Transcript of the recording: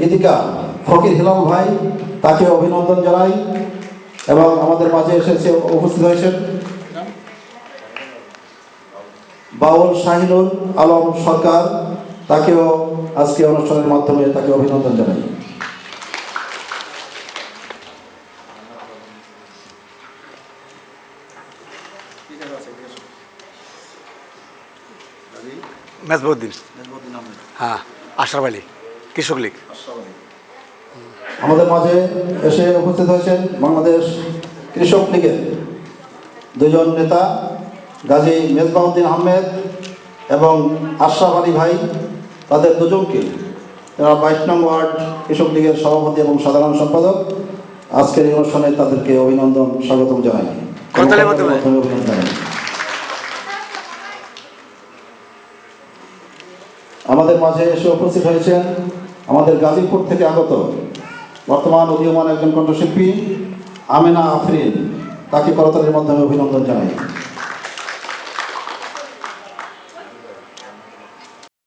গীতিকা ফকির Hilal ভাই তাকে অভিনন্দন জানাই এবং আমাদের মাঝে এসেছে উপস্থিত হয়েছেন বাউল শাহিনুল আলম সরকার তাকেও আজকে অনুষ্ঠানের মাধ্যমে তাকে অভিনন্দন জানাই। মেজবুদ্দিন। হ্যাঁ আশরাফ আলী। কৃষক লীগ। আমাদের মাঝে এসে উপস্থিত হয়েছেন বাংলাদেশ কৃষক লীগের দুজন নেতা গাজী মেজবাউদ্দিন আহমেদ এবং আশরাফ আলী ভাই তাদের দুজনকে। এরা বাইশ নং ওয়ার্ড কৃষক লীগের সভাপতি এবং সাধারণ সম্পাদক। আজকের এই অনুষ্ঠানে তাদেরকে অভিনন্দন স্বাগতম জানাই। অভিনন্দন জানাই আমাদের মাঝে এসে উপস্থিত হয়েছেন আমাদের গাজীপুর থেকে আগত বর্তমান উদীয়মান একজন কণ্ঠশিল্পী আমেনা আফরিন। তাকে করতালের মাধ্যমে অভিনন্দন জানাই।